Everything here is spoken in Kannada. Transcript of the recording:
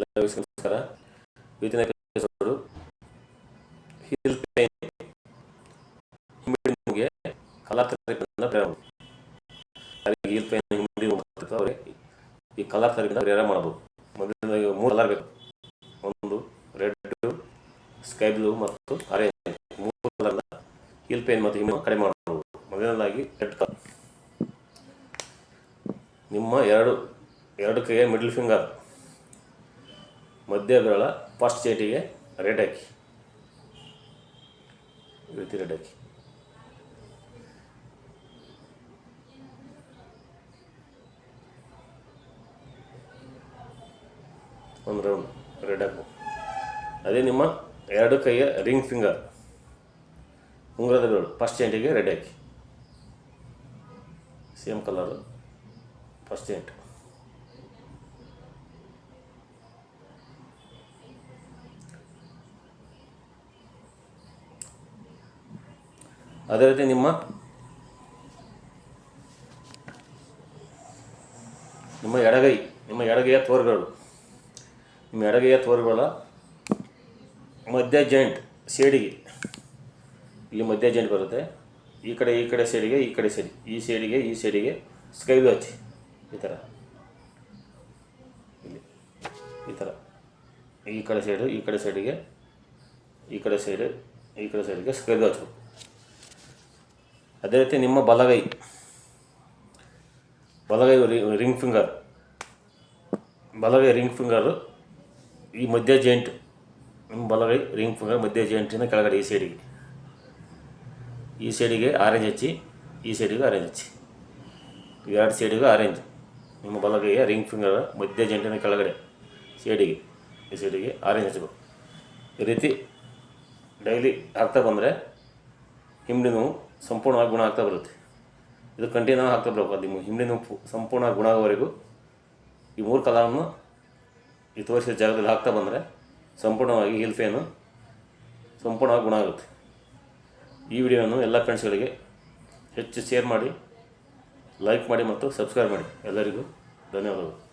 ನಮಸ್ಕಾರ ಇವತ್ತಿನ ಎಪಿಸೋಡು ಹೀಲ್ ಪೇನ್ ಹಿಮ್ಮಿಡಿಗೆ ಕಲರ್ ಥೆರಪಿಯಿಂದ ಪ್ರೇರಣೆ. ಯಾರಿಗೆ ಹೀಲ್ ಪೇನ್, ಹಿಮ್ಮಿಡಿ ಬರ್ತಿರ್ತೋ ಅವರಿಗೆ ಈ ಕಲರ್ ಥೆರಪಿಯಿಂದ ಪ್ರೇರಣೆ ಮಾಡ್ಬೋದು. ಮೊದಲನೇದಾಗಿ ಮೂರು ಕಲರ್ ಬೇಕು. ಒಂದು ರೆಡ್, ಸ್ಕೈ ಬ್ಲೂ ಮತ್ತು ಆರೆಂಜ್. ಮೂರು ಕಲರ್ನ ಹೀಲ್ ಪೇನ್ ಮತ್ತು ಹಿಮ್ಮು ಕಡಿಮೆ ಮಾಡ್ಬೋದು. ಮೊದಲನೇದಾಗಿ ರೆಡ್ ಕಲರ್. ನಿಮ್ಮ ಎರಡು ಎರಡು ಕೈಯ ಮಿಡ್ಲ್ ಫಿಂಗರ್. ಮಧ್ಯ ಬೆರಳ ಫಸ್ಟ್ ಚೇಟಿಗೆ ರೆಡ್ ಹಾಕಿ. ರೀತಿ ರೆಡ್ ಹಾಕಿ. ಒಂದು ರೌಂಡ್ ರೆಡ್ ಹಾಕು. ಅದೇ ನಿಮ್ಮ ಎರಡು ಕೈಯ ರಿಂಗ್ ಫಿಂಗರ್ ಉಂಗುರದ ಬೆರಳು ಫಸ್ಟ್ ಚೇಂಟಿಗೆ ರೆಡ್ ಹಾಕಿ. ಸೇಮ್ ಕಲರು ಫಸ್ಟ್ ಚೇಂಟ್. ಅದೇ ರೀತಿ ನಿಮ್ಮ ನಿಮ್ಮ ಎಡಗೈ, ನಿಮ್ಮ ಎಡಗೈಯ ತೋರುಗಳು. ನಿಮ್ಮ ಎಡಗೈಯ ತೋರುಗಳ ಮಧ್ಯ ಜಾಯಿಂಟ್ ಸೇಡಿಗೆ. ಇಲ್ಲಿ ಮಧ್ಯ ಜಾಯಿಂಟ್ ಬರುತ್ತೆ. ಈ ಕಡೆ ಈ ಕಡೆ ಸೇಡಿಗೆ, ಈ ಕಡೆ ಸೇಡಿ. ಈ ಸೇಡಿಗೆ ಈ ಸೇಡಿಗೆ ಸ್ಕೈ ವಾಚ್ ಈ ಥರ ಇಲ್ಲಿ. ಈ ಥರ ಈ ಕಡೆ ಸೈಡು, ಈ ಕಡೆ ಸೈಡಿಗೆ, ಈ ಕಡೆ ಸೈಡು, ಈ ಕಡೆ ಸೈಡಿಗೆ ಸ್ಕೈ ಹಚ್ಚಬೇಕು ಅದೇ ರೀತಿ ನಿಮ್ಮ ಬಲಗೈ. ಬಲಗೈ ರಿಂಗ್ ಫಿಂಗರ್ ಬಲಗೈ ರಿಂಗ್ ಫಿಂಗರು ಈ ಮಧ್ಯ ಜಾಯಿಂಟ್ ನಿಮ್ಮ ಬಲಗೈ ರಿಂಗ್ ಫಿಂಗರ್ ಮಧ್ಯ ಜಾಯಿಂಟಿನ ಕೆಳಗಡೆ ಈ ಸೈಡಿಗೆ ಈ ಸೈಡಿಗೆ ಆರೆಂಜ್ ಹಚ್ಚಿ, ಈ ಸೈಡಿಗೆ ಆರೆಂಜ್ ಹಚ್ಚಿ. ಎರಡು ಸೈಡಿಗೂ ಆರೆಂಜ್ ನಿಮ್ಮ ಬಲಗೈಯ ರಿಂಗ್ ಫಿಂಗರ್ ಮಧ್ಯ ಜಂಟಿನ ಕೆಳಗಡೆ ಸೈಡಿಗೆ ಈ ಸೈಡಿಗೆ ಆರೆಂಜ್ ಹಚ್ಚಬೇಕು ಈ ರೀತಿ ಡೈಲಿ ಆಗ್ತಾ ಬಂದರೆ ಹಿಂಡಿ ನೋವು ಸಂಪೂರ್ಣವಾಗಿ ಗುಣ ಆಗ್ತಾ ಬರುತ್ತೆ. ಇದು ಕಂಟಿನ್ಯೂ ಆಗ್ತಾ ಬರಬೇಕು ನಿಮ್ಮ ಹಿಂದಿನ ಗುಣ ಆಗೋವರೆಗೂ ಈ ಮೂರು ಕಲರನ್ನು ಈ ತೋರಿಸಿದ ಜಾಗದಲ್ಲಿ ಹಾಕ್ತಾ ಬಂದರೆ ಸಂಪೂರ್ಣವಾಗಿ ಹೀಲ್ ಫೇನು ಸಂಪೂರ್ಣವಾಗಿ ಗುಣ ಆಗುತ್ತೆ. ಈ ವಿಡಿಯೋವನ್ನು ಎಲ್ಲ ಫ್ರೆಂಡ್ಸ್ಗಳಿಗೆ ಹೆಚ್ಚು ಶೇರ್ ಮಾಡಿ ಲೈಕ್ ಮಾಡಿ ಮತ್ತು ಸಬ್ಸ್ಕ್ರೈಬ್ ಮಾಡಿ. ಎಲ್ಲರಿಗೂ ಧನ್ಯವಾದಗಳು.